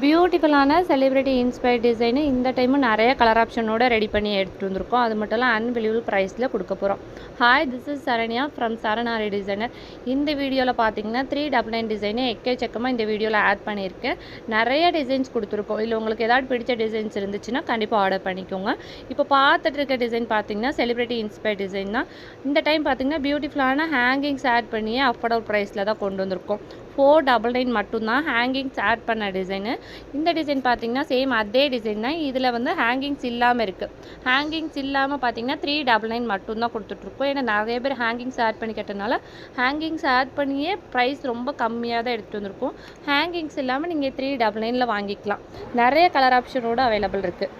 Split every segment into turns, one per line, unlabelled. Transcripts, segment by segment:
பியூட்டிஃபுல்லான celebrity inspired design இந்த டைமும் நிறைய கலர் ஆப்ஷனோட ரெடி பண்ணி எடுத்துகிட்டு வந்திருக்கோம். அது மட்டும் இல்லை அன்பிலியபிள் ப்ரைஸில் கொடுக்க போகிறோம் hi this is Saranya from சரணாரி designer இந்த வீடியோவில் பார்த்தீங்கன்னா த்ரீ டபுள் நைன் டிசைனு எக்கச்சக்கமாக இந்த வீடியோவில் ஆட் பண்ணியிருக்கேன் நிறைய டிசைன்ஸ் கொடுத்துருக்கோம். இல்லை உங்களுக்கு ஏதாவது பிடிச்ச டிசைன்ஸ் இருந்துச்சுன்னா கண்டிப்பாக ஆர்டர் பண்ணிக்கோங்க. இப்போ பார்த்துட்டு இருக்க டிசைன் பார்த்தீங்கன்னா செலிப்ரிட்டி இன்ஸ்பயர் டிசைன் தான் இந்த டைம் பார்த்தீங்கன்னா பியூட்டிஃபுல்லான ஹேங்கிங்ஸ் ஆட் பண்ணியே அஃபோர்டபுள் ப்ரைஸில் தான் கொண்டு வந்திருக்கோம். ஃபோர் டபுள் நைன் மட்டும்தான் ஹேங்கிங்ஸ் ஆட் பண்ண டிசைனு இந்த டிசைன் பார்த்தீங்கன்னா சேம் அதே டிசைன் தான். இதில் வந்து ஹேங்கிங்ஸ் இல்லாமல் இருக்குது ஹேங்கிங்ஸ் இல்லாமல் பார்த்தீங்கன்னா த்ரீ டபுள் நைன் மட்டும்தான் கொடுத்துட்ருக்கோம். ஏன்னா நிறைய பேர் ஹேங்கிங்ஸ் ஆட் பண்ணி கேட்டனால ஹேங்கிங்ஸ் ஆட் பண்ணியே ப்ரைஸ் ரொம்ப கம்மியாக தான் எடுத்துகிட்டு வந்திருக்கும். ஹேங்கிங்ஸ் இல்லாமல் நீங்கள் த்ரீ டபுள் நைனில் வாங்கிக்கலாம். நிறைய கலர் ஆப்ஷனோட அவைலபிள் இருக்குது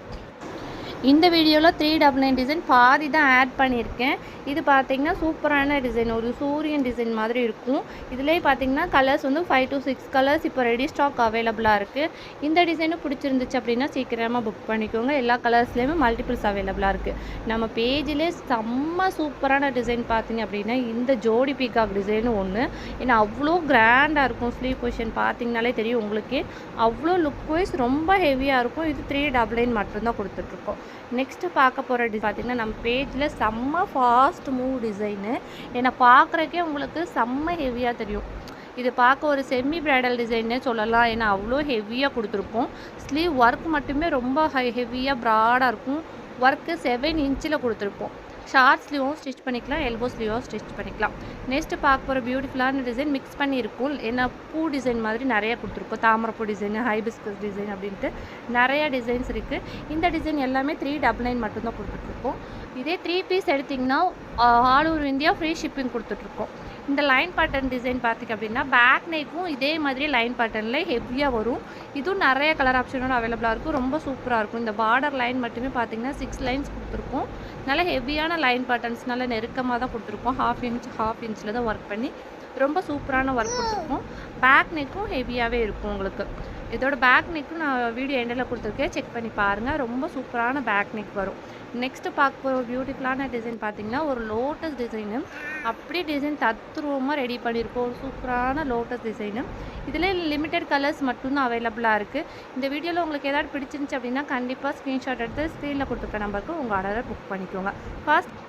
இந்த வீடியோவில் த்ரீ டபுள் நைன் டிசைன் பாதி தான் ஆட் பண்ணியிருக்கேன். இது பார்த்தீங்கன்னா சூப்பரான டிசைன் ஒரு சூரியன் டிசைன் மாதிரி இருக்கும். இதுலேயே பார்த்தீங்கன்னா கலர்ஸ் வந்து ஃபைவ் டு சிக்ஸ் கலர்ஸ் இப்போ ரெடி ஸ்டாக் அவைலபிளாக இருக்குது இந்த டிசைனும் பிடிச்சிருந்துச்சு அப்படின்னா சீக்கிரமாக புக் பண்ணிக்கோங்க. எல்லா கலர்ஸ்லேயுமே மல்டிபிள்ஸ் அவைலபிளாக இருக்குது நம்ம பேஜிலே செம்ம சூப்பரான டிசைன் பார்த்தீங்க அப்படின்னா இந்த ஜோடி பீகாக் டிசைனு ஒன்று ஏன்னா அவ்வளோ கிராண்டாக இருக்கும். ஸ்லீவ் பொசிஷன் பார்த்தீங்கனாலே தெரியும் உங்களுக்கே. அவ்வளோ லுக் வைஸ் ரொம்ப ஹெவியாக இருக்கும். இது த்ரீ டபுள் நைன் மட்டும்தான் கொடுத்துட்ருக்கோம் நெக்ஸ்ட்டு பார்க்க போகிற டி பார்த்திங்கன்னா நம்ம பேஜில் செம்ம ஃபாஸ்ட் மூவ் டிசைனு என்னை பார்க்குறக்கே உங்களுக்கு செம்ம ஹெவியாக தெரியும். இது பார்க்க ஒரு செமி பிரைடல் டிசைன்னே சொல்லலாம். ஏன்னா அவ்வளோ ஹெவியாக கொடுத்துருப்போம். ஸ்லீவ் ஒர்க் மட்டுமே ரொம்ப ஹை ஹெவியாக ப்ராடாக இருக்கும். ஒர்க்கு செவன் இன்ச்சில் கொடுத்துருப்போம். ஷார்ட்ஸ்லேயும் ஸ்டிச் பண்ணிக்கலாம் எல்போஸ்லேயும் ஸ்டிச் பண்ணிக்கலாம். நெக்ஸ்ட்டு பார்க்க போகிற பியூட்டிஃபுல்லான டிசைன் மிக்ஸ் பண்ணியிருக்கும். ஏன்னா பூ டிசைன் மாதிரி நிறையா கொடுத்துருக்கோம். தாமரைப்பூ டிசைன் ஹைபிஸ்கஸ் டிசைன் அப்படின்ட்டு நிறையா டிசைன்ஸ் இருக்குது இந்த டிசைன் எல்லாமே த்ரீ டபுள் நைன் மட்டும்தான் கொடுத்துட்ருக்கோம் இதே த்ரீ பீஸ் எடுத்திங்கன்னா all over India free shipping கொடுத்துட்ருக்கோம் இந்த லைன் பாட்டன் டிசைன் பார்த்திங்க அப்படின்னா பேக் நெக்கும் இதே மாதிரி லைன் பேட்டர்னில் ஹெவியாக வரும். இதுவும் நிறைய கலர் ஆப்ஷனோட அவைலபிளாக இருக்கும். ரொம்ப சூப்பராக இருக்கும். இந்த பார்டர் லைன் மட்டுமே பார்த்திங்கன்னா சிக்ஸ் லைன்ஸ் கொடுத்துருக்கோம். நல்ல ஹெவியான லைன் பேட்டர்ன்ஸ் நல்ல நெருக்கமாக தான் கொடுத்துருக்கோம். ஹாஃப் இன்ச் ஹாஃப் இன்ச்சில் தான் ஒர்க் பண்ணி ரொம்ப சூப்பரான ஒர்க் கொடுத்துருக்கோம். பேக் நெக்கும் ஹெவியாகவே இருக்கும் உங்களுக்கு. இதோட பேக் நெக்கும் நான் வீடியோ எண்டில் கொடுத்துருக்கேன். செக் பண்ணி பாருங்கள் ரொம்ப சூப்பரான பேக் நெக் வரும். நெக்ஸ்ட்டு பார்க்க போகிற பியூட்டிஃபுல்லான டிசைன் பார்த்தீங்கன்னா ஒரு லோட்டஸ் டிசைனு அப்படியே டிசைன் தத்ரூபமாக ரெடி பண்ணியிருக்கோம். ஒரு சூப்பரான லோட்டஸ் டிசைனு இதில் லிமிட்டெட் கலர்ஸ் மட்டும்தான் அவைலபிளாக இருக்குது இந்த வீடியோவில் உங்களுக்கு ஏதாவது பிடிச்சிருந்துச்சு அப்படின்னா கண்டிப்பாக ஸ்க்ரீன்ஷாட் எடுத்து ஸ்க்ரீனில் கொடுத்துருக்க நம்பருக்கு உங்கள் ஆர்டரை புக் பண்ணிக்கோங்க. ஃபர்ஸ்ட்